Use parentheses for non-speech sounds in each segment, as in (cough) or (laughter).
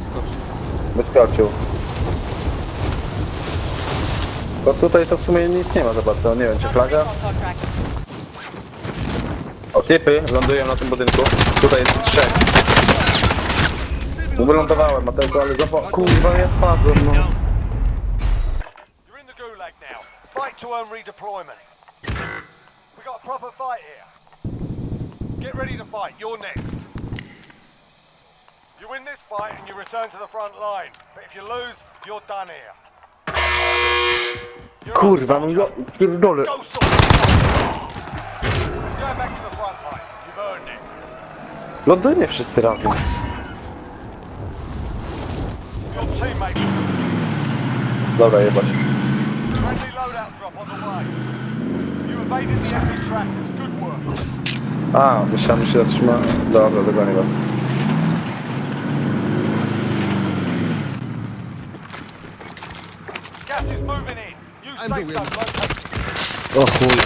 Wyskoczy. Wyskoczył. Bo tutaj to w sumie nic nie ma za bardzo, nie wiem czy flaga. O typy lądują na tym budynku. Tutaj jest trzech. No Wylądowałem, Mateusz, ale zobacz, kurwa ja spadłem no. You're in the gulag now. Fight to earn redeployment. We got a proper fight here. Get ready to fight. You're next. Win this fight and you return to the front line. But if you lose, you're done here. You're Kurwa, no ja pierdolę. Go soldier. Go back to the front line. You've earned it. Wszyscy razem. Your teammate. Dobra, jebać. Friendly loadout drop on the way. You evaded the enemy trackers. Good work. A, myślałem, że się zatrzyma. Dobra, dogonię go. Gas is moving located. O chuj.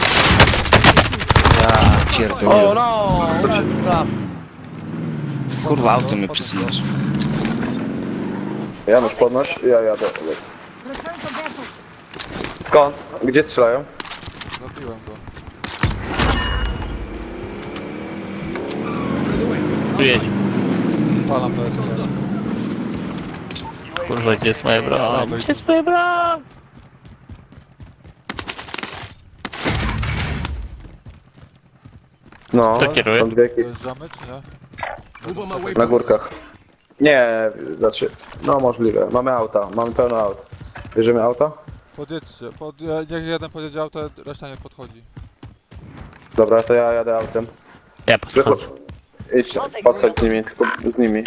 Ja pierdolę. no! Kurwa, auto mnie przesunąć. Janusz, podnoś, ja jadę. Skąd? Gdzie strzelają? Zabiłem go. Przyjedź. Palam BSP. Kurwa, gdzie jest moja broń? Gdzie jest moja broń? No, Kto kieruje? są dwie ekipy. Dojeżdżamy czy nie? Na górkach. Nie, znaczy, no możliwe. Mamy auta, mamy pełno aut. Bierzemy auta? Podjedźcie. Pod, e, niech jeden podjedzie auto, reszta nie podchodzi. Dobra, to ja jadę autem. Ja podchodzę. Idź, podchodź z nimi, tylko z nimi.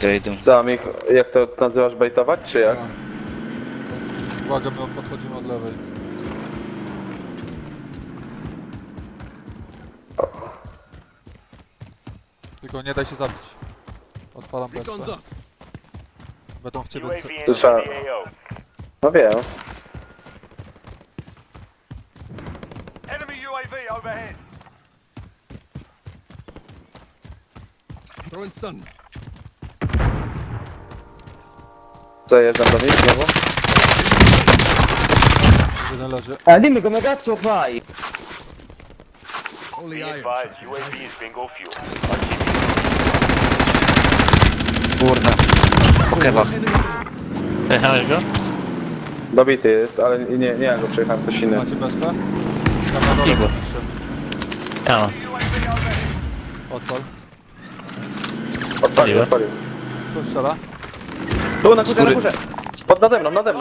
To idą. Co, jak to nazywasz, bejtować, czy jak? Tak. Uwaga, my podchodzimy od lewej. Tylko nie daj się zabić. Odpalam BSP. Będą w ciebie... ce- Słyszałem. No wiem. Enemy UAV overhead. Zajeżdżam do nich znowu. Jeden leży. Andiamo come cazzo fai? Po kebab. Przejechałeś go? Dobity jest, ale nie, nie ja go przejechałem, ktoś inny. Macie BSP? Tam na dole Igor. piszę. Ja mam. Odpal. Odpalił, odpalił. Kto strzela? Tu na górze, na górze. Pod nade mną, nade mną.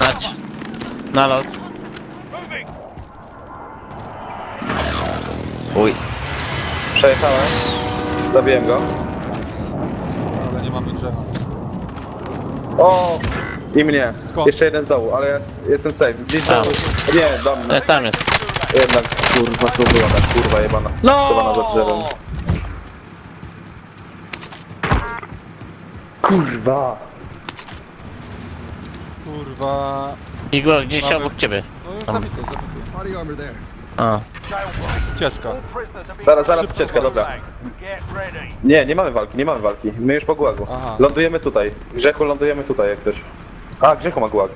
Nać. Nalot. Uj. Przejechałem. Zabiłem go. Ale nie mamy grzecha. O! I mnie. Skąd? Jeszcze jeden z dołu, ale ja jestem safe. Gdzieś Tam. dołu. Nie, do mnie. E, tam jest. Jednak, kurwa, tu była ta kurwa jebana. No! Schowana za drzewem. Kurwa. Kurwa. Igor, gdzieś Mamy- obok ciebie. No już Tam. zabity, zabity. A. Ucieczka. All have been Zaraz, zaraz Szybko ucieczka, dobra. Nie, nie mamy walki, nie mamy walki. My już po gułagu. Aha. Lądujemy tutaj. Grzechu lądujemy tutaj jak ktoś. A, Grzechu ma gułag.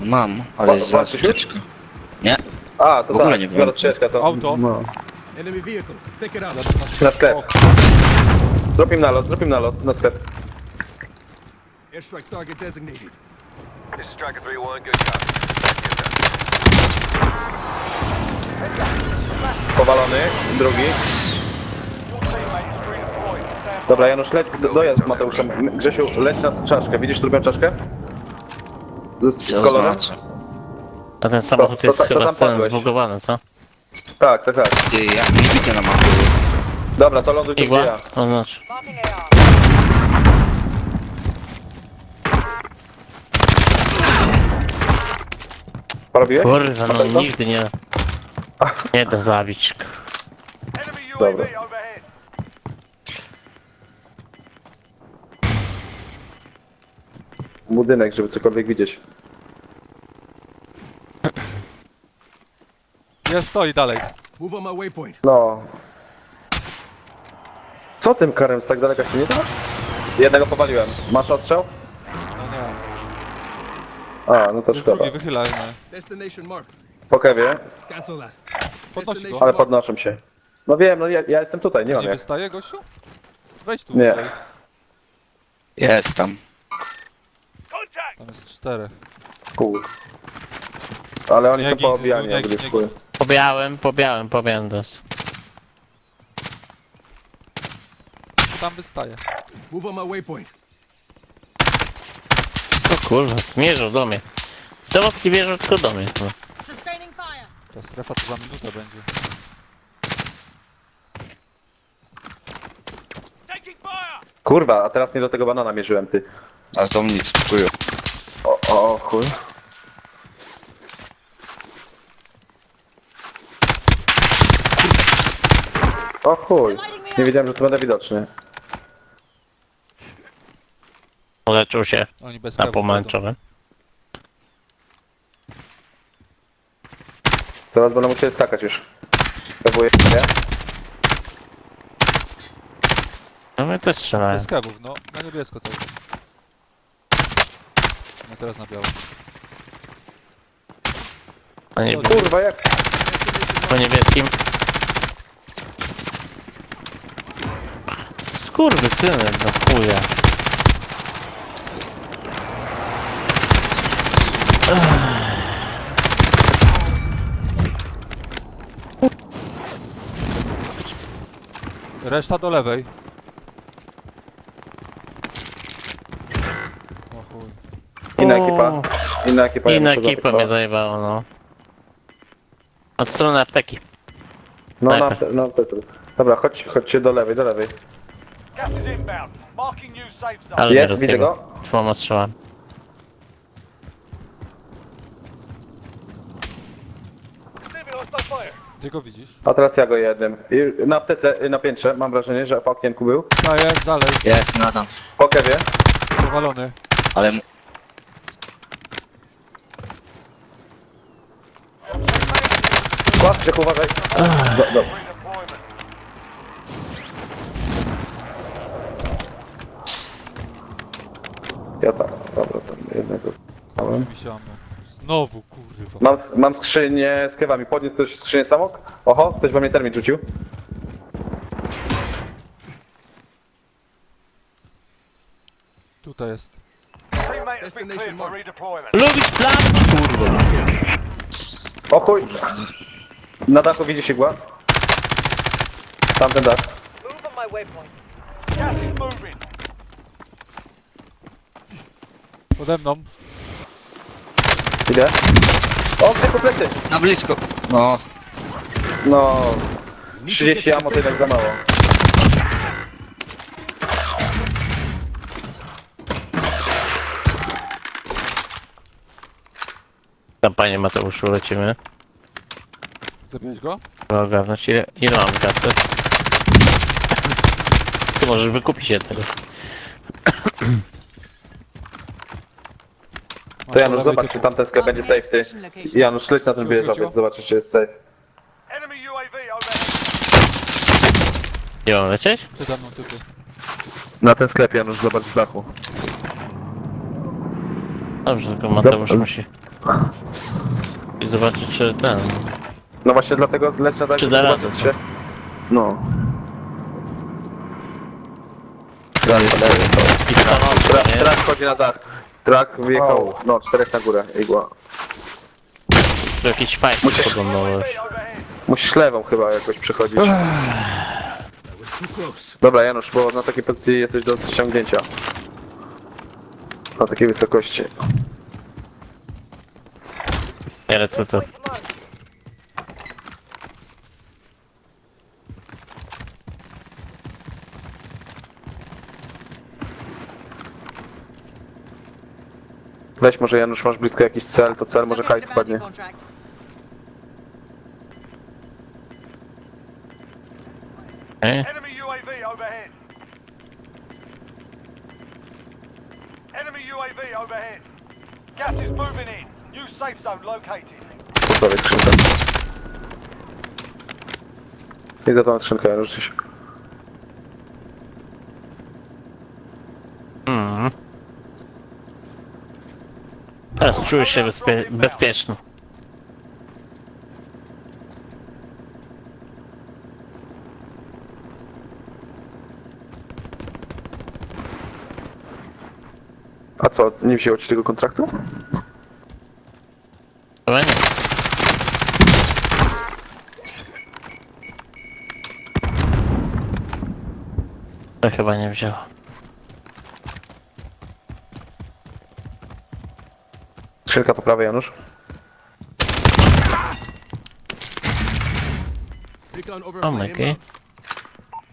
Mam, ale Wa- jest walczysz już? ucieczka. Nie? A, to W ogóle tak, nie biorę wiem. ucieczka to... Auto. No. Enemy vehicle. Pick it up. Na sklep. Zrobimy nalot, zrobimy nalot na sklep. Airstrike target designated. This is Striker 3-1, good copy. Powalony, drugi. Dobra, Janusz, leć, do- dojazd z Mateuszem. Grzesiu, leć na czaszkę. Widzisz drugą czaszkę? Z, z kolorem? A ten samochód to jest tak, to chyba tam ten padłeś. zbugowany, co? Tak, tak, tak. Ty, ja nie widzę na mapie. Dobra, to ląduj tu Igła? gdzie ja. Porobiłeś? Kurwa, no nigdy nie... Nie da zabić. Enemy Dobra. Overhead. Budynek, żeby cokolwiek widzieć. Jest, stoi dalej. Move on my waypoint. No. Co tym karem z tak daleka się nie da? Jednego powaliłem. Masz ostrzał? A, no to Już szkoda. drugi wychylaj, nie. Destination marked. Po kewie, Cancel that. Podnosi go. ale podnoszę się. No wiem, no ja, ja jestem tutaj, nie mam Nie jak. wystaje gościu? Wejdź tu Nie. wyżej. Jest tam. Tam jest czterech. Kur. Ale oni są gizzy, poobijani, nie jak gdzieś nie wpływ. Po białym, po białym, po białym dos. Tam wystaje. Move on my waypoint. Kurwa, mierzą do mnie. Dowodki wierzą tylko do mnie. Fire. Ta strefa to za minutę będzie. Kurwa, a teraz nie do tego banana mierzyłem, ty. A z domu nic, czuję. O, o, o chuj. O chuj. Nie wiedziałem, że tu będę widoczny. Leczył się Oni bez na kewu pomarańczowym. Zaraz będę musiał skakać już. Próbuję, nie? No my też strzelają. Bez kewów, no. Na niebiesko cały czas. No teraz na biało. Na niebie- Kurwa, jak? po niebieskim. Skurwy syny, do chuja. Reszta do lewej. O chuj. Inna ekipa. Inna ekipa. ja Inna muszę ekipa zaatakować. mnie zajebało, no. Od strony apteki. No, na, no, to, to. Dobra, chodź, chodźcie do lewej, do lewej. Gas is inbound. Marking new safe zone. Ale mnie Jest, widzę rozjebał. go. Dwoma strzałami. Ty go widzisz? A teraz ja go jednym. I na aptece, na piętrze, mam wrażenie, że w okienku był. A jest dalej. Jest, nadam. Po kewie. Powalony. Ale m- Kładźcie, uważaj. Do, do. Ja tak, dobra, tam jednego. Się ammo. Kurwa. Mam, mam skrzynię z kewami. Podniósł ktoś skrzynię samok? Oho, ktoś we mnie termin rzucił. Tutaj jest. Teammate has been Destination cleared for marked. redeployment. Lubisz plan? Kurwa. O chuj! Na dachu widzi się igła. Tamten dach. Move on my waypoint. Gas is moving. Pode mną. Idę. O, ty komplety! na blisko. No, No... 30 ammo to jednak za mało. Tam panie Mateuszu lecimy. Zabiłeś go? Trzeba ogarnąć ile, ile mam kasy. Ty możesz wykupić jednego. To Janusz, zobacz, czy tamten sklep będzie safe, ty. Janusz, leć na ten wieżowiec, cię? zobaczysz, czy jest safe. Enemy UAV overhead. Nie mam lecieć? Przede mną typy. Na ten sklep, Janusz, zobacz z dachu. Dobrze, tylko Mateusz Zap- musi... I zobaczyć czy ten... No właśnie dlatego leć na dach, Czy żeby da radę, zobaczyć się. No. dalej, dalej. I stanąć, Trak, nie? trak chodzi na dach. Trak wyjechał, no, czterech na górę, igła. Tu jakiś fajny Musisz- overhead. Musisz lewą chyba jakoś close. Dobra, Janusz, bo na takiej pozycji jesteś do ściągnięcia. Na takiej wysokości. Nie lecę tu. Weź może Janusz, masz blisko jakiś cel, to cel może hajs spadnie. Nie? Enemy UAV overhead. Enemy UAV overhead. Gas is moving in. New safe zone located. Skrzynka. Idę tą skrzynkę, Janusz. gdzieś. Teraz czuję się bezpie bezpieczny. A co, nie wzięło ci tego kontraktu? Chyba nie. To chyba nie wzięło. Skrzynka po prawej, Janusz. O overflight my.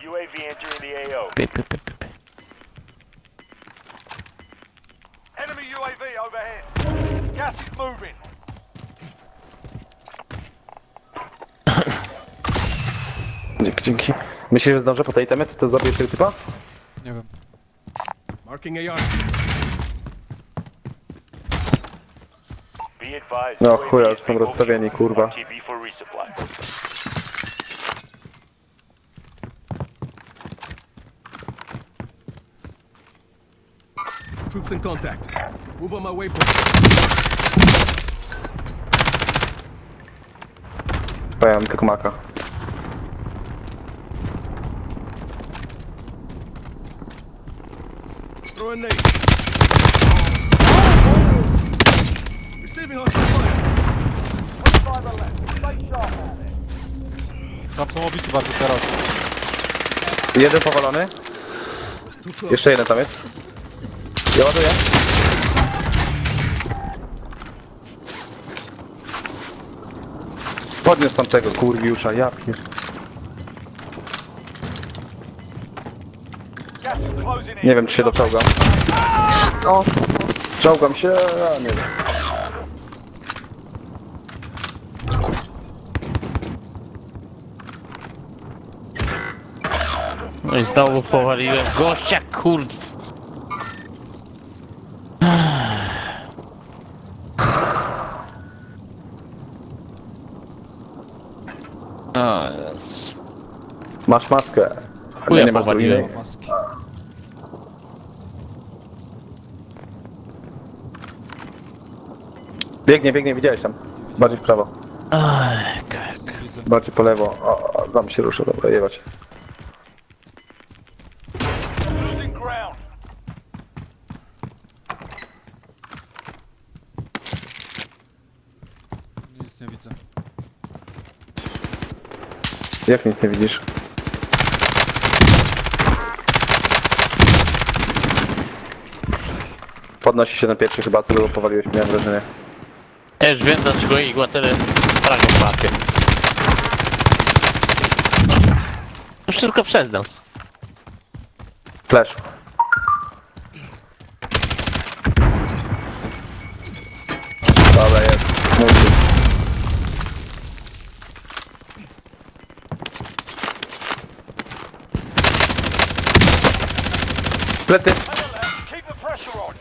UAV entering the AO. Pi, pi, pi, pi, pi. Enemy UAV overhead. Gas is moving. (coughs) Dzięki, dzięki. Myślisz, że zdążę po tej temie? To, to zabijesz tego typa? Nie wiem. Marking AR. Be advised. No chuja, już są rozstawieni, kurwa. Troops in contact. Move on my waypoint. Mam tylko maka. Throw a nade. Tam są obici bardzo teraz. Jeden powalony. Jeszcze jeden tam jest. Ja ładuję. Podniósł pan tego kurwiusza, ja pier... Nie wiem czy się doczołgam. O, czołgam się, a nie wiem. No i znowu powaliłem gościa, kurde. O, Jezu. Masz maskę. A Chuja nie masz powaliłem. drugiej. Maski. Biegnie, biegnie, widziałeś tam. Bardziej w prawo. Ej. Widzę. Bardziej po lewo. O, o, tam się rusza, dobra, jebać. Losing ground. Nic nie widzę. Jak nic nie widzisz? Podnosi się na pierwszy chyba, którego powaliłeś, miałem wrażenie. Ja już wiem dlaczego igła tyle fragów łapie. Już tylko przez nas. Flash. Plety. Keep the pressure on.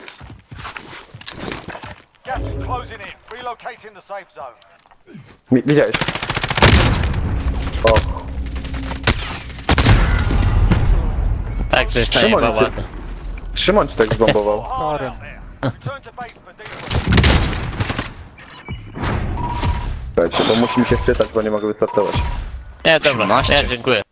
Gas is closing in. Relocating the safe zone. Mi- Widziałeś. O, Tak, żeś Szymon, najebał ty- ładnie. Szymon ci tak zbombował. Hard out there. Return to base for debrief. Słuchajcie, bo musi mi się wczytać, bo nie mogę wystartować. Nie, dobra, Trzymacie. ja dziękuję.